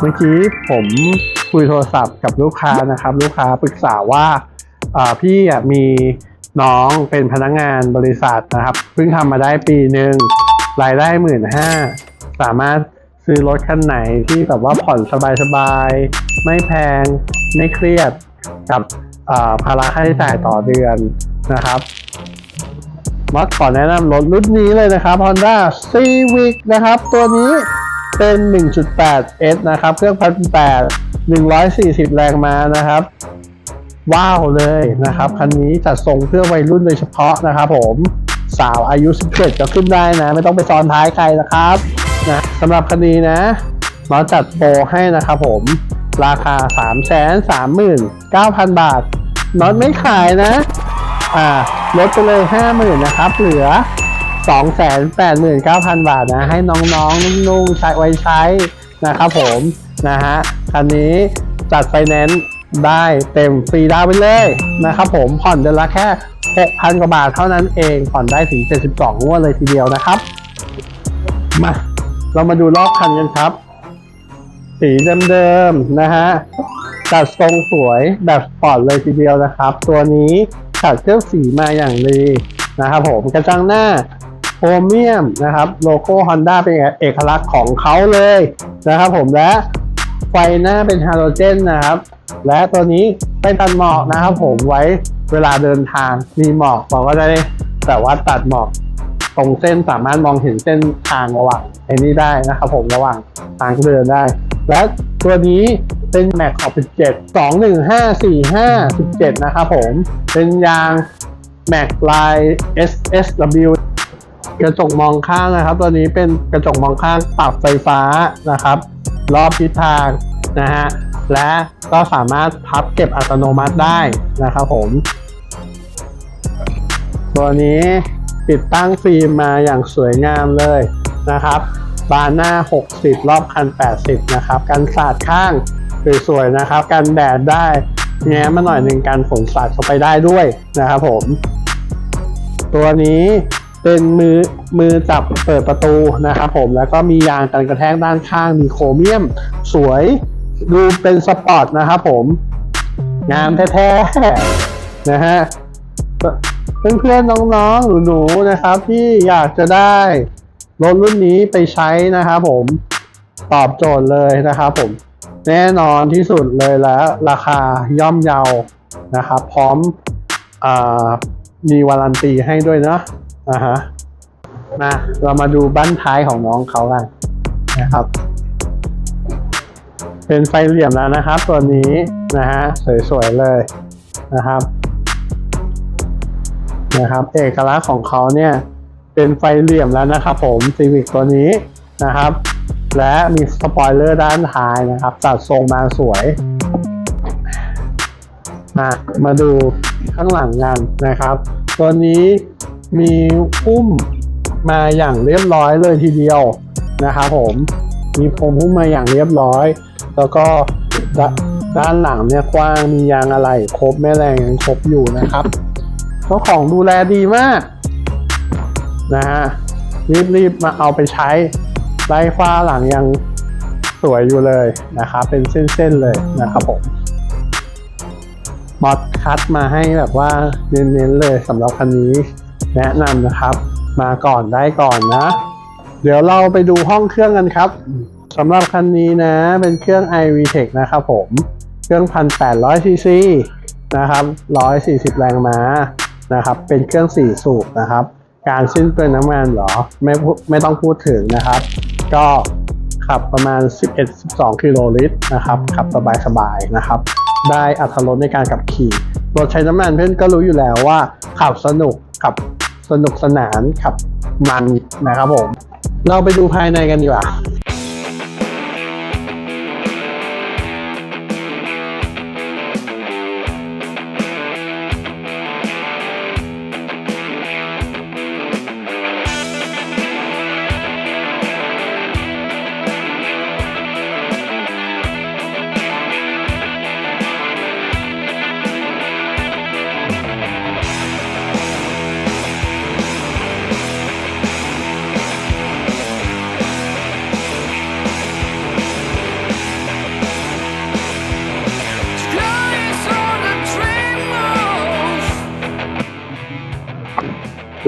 เมื่อกี้ผมคุยโทรศัพท์กับลูกค้านะครับ ลูกค้าปรึกษาว่าพี่มีน้องเป็นพนักงานบริษัทนะครับเพิ่งทำมาได้ปีหนึ่งรายได้หมื่นห้าสามารถซื้อรถคันไหนที่แบบว่าผ่อนสบายๆ ไม่แพง ไม่เครียดกับภาระค่าใช้จ่ายต่อเดือนนะครับมอสขอแนะนำรถรุ่นนี้เลยนะครับ Honda Civic นะครับ ตัวนี้ เป็น 1.8 S นะครับ เครื่องพันแปด140 แรงม้านะครับ ว้าวเลยนะครับ คันนี้จัดทรงเพื่อวัยรุ่นโดยเฉพาะนะครับผมสาวอายุ 17 ก็ขึ้นได้นะ ไม่ต้องไปซ้อนท้ายใครนะครับนะสำหรับคันนี้นะมอสจัดโปรให้นะครับผมราคา 339,000 บาทน็อตไม่ขายนะ อ่าลดไปเลย 50,000นะครับ เหลือ 289,000 บาทนะ ให้น้องๆ นุ่งๆ ใช้ไว้ใช้นะครับผมนะฮะคันนี้จัดไฟแนนซ์ได้เต็มฟรีดาวไปเลยนะครับผมผ่อนเดือนละแค่ 6,000 กว่าบาทเท่านั้นเองผ่อนได้ถึง 72 งวดเลยทีเดียวนะครับ มาเรามาดูรอบคันกันครับ สีเดิมๆนะฮะจัดทรงสวยแบบสปอร์ตเลยทีเดียวนะครับ ตัวนี้ขัดเครื่องสีมาอย่างดีนะครับผมกระจังหน้า โครเมียมนะครับโลโก้ Honda เป็นเอกลักษณ์ของเขาเลยนะครับผมและไฟหน้าเป็นฮาโลเจนนะครับ และตัวนี้เป็นตัดหมอกนะครับผมไว้เวลาเดินทางมีหมอกเราก็จะได้แต่ว่าตัดหมอกตรงเส้นสามารถมองเห็นเส้นทางระหว่างไอ้นี้ได้นะครับผมระหว่างทางเดินได้ และตัวนี้เป็นแม็กขอบ17 2 1 5 4 5 17 นะครับผม เป็นยางแม็กลาย SSW กระจกมองข้างนะครับ ตัวนี้เป็นกระจกมองข้างปรับไฟฟ้านะครับ รอบทิศทางนะฮะและก็สามารถพับเก็บอัตโนมัติได้นะครับผม ตัวนี้ติดตั้งฟิล์มมาอย่างสวยงามเลยนะครับบานหน้า 60 รอบคัน 80 นะครับกันสาดข้างสวยๆนะครับกันแดดได้แง้มาหน่อยหนึ่งกันฝนสาดเข้าไปได้ด้วยนะครับผม ตัวนี้ เป็นมือมือจับเปิดประตูนะครับผมแล้วก็มียางกันกระแทกด้านข้างมีโครเมียม สวยดูเป็นสปอร์ตนะครับผม งามแท้ๆนะฮะเพื่อนๆน้องๆหนูๆนะครับ ที่อยากจะได้รถรุ่นนี้ไปใช้นะครับผมตอบโจทย์เลยนะครับผมแน่นอนที่สุดเลยแล้วราคาย่อมเยานะครับ พร้อมอมีวารันตีให้ด้วยเนาะ อ่าฮะมาเรามาดูบั้นท้ายของน้องเขากันนะครับ เป็นไฟเหลี่ยมแล้วนะครับ ตัวนี้นะฮะสวยๆเลยนะครับนะครับ เอกลักษณ์ของเขาเนี่ยเป็นไฟเหลี่ยมแล้วนะครับผมซีวิกตัวนี้นะครับ และมีสปอยเลอร์ด้านท้ายนะครับจัดทรงมาสวยมามาดูข้างหลังกันนะครับ ตัวนี้ มีอุ้มมาอย่างเรียบร้อยเลยทีเดียวนะครับผมมีพรมหุ้มมาอย่างเรียบร้อย แล้วก็ดด้านหลังเนี่ยกว้างมียางอะไรครบแม่แรงยังครบอยู่นะครับเจ้าของดูแลดีมากนะฮะรีบๆมาเอาไปใช้ไล่ฟ้าหลังยังสวยอยู่เลยนะครับเป็นเส้นๆเลยนะครับผมมอดคัดมาให้แบบว่าเน้นๆเลยสำหรับคันนี้ แนะนำนะครับ มาก่อนได้ก่อนนะ เดี๋ยวเราไปดูห้องเครื่องกันครับสำหรับคันนี้นะเป็นเครื่อง iVTEC นะครับผมเครื่อง 1,800 ซีซีนะครับ 140 แรงม้านะครับ เป็นเครื่อง 4 สูบนะครับ การสิ้นเปลืองน้ำมันเหรอไม่ไม่ต้องพูดถึงนะครับ ก็ขับประมาณ 11-12 กิโลลิตรนะครับ ขับสบายๆนะครับ ได้อัตรถรสในการขับขี่รถใช้น้ำมันเพื่อนก็รู้อยู่แล้วว่าขับสนุกขับ สนุกสนานขับมันนะครับผม เราไปดูภายในกันดีกว่า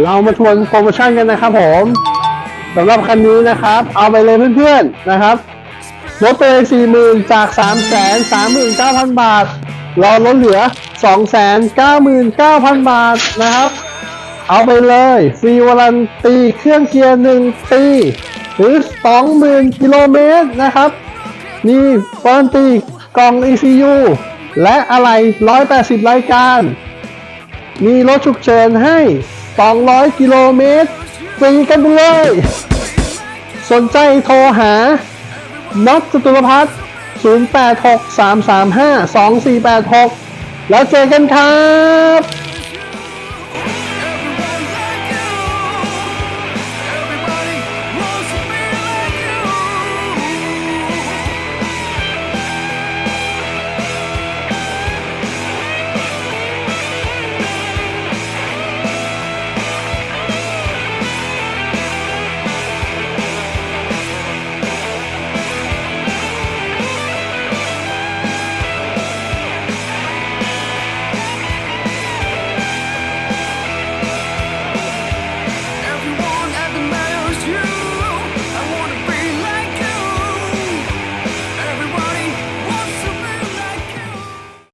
เรามาทวนโปรโมชั่นกันนะครับผมสำหรับคันนี้นะครับ เอาไปเลยเพื่อนๆนะครับลดไปเลย40,000 จาก 339,000 บาทราลดเหลือ 299,000 บาทนะครับ เอาไปเลย ฟรีวารันตีเครื่องเกียร์ 1 ปีหรือ 20,000 กิโลเมตรนะครับนี่วารันตีกล่อง ECU และอะไร 180 รายการ มีรถฉุกเฉินให้ 200 กิโลเมตรฟรีกันไปเลย สนใจโทรหาน็อตจตุรพัฒน์0863352486 แล้วเจอกันครับ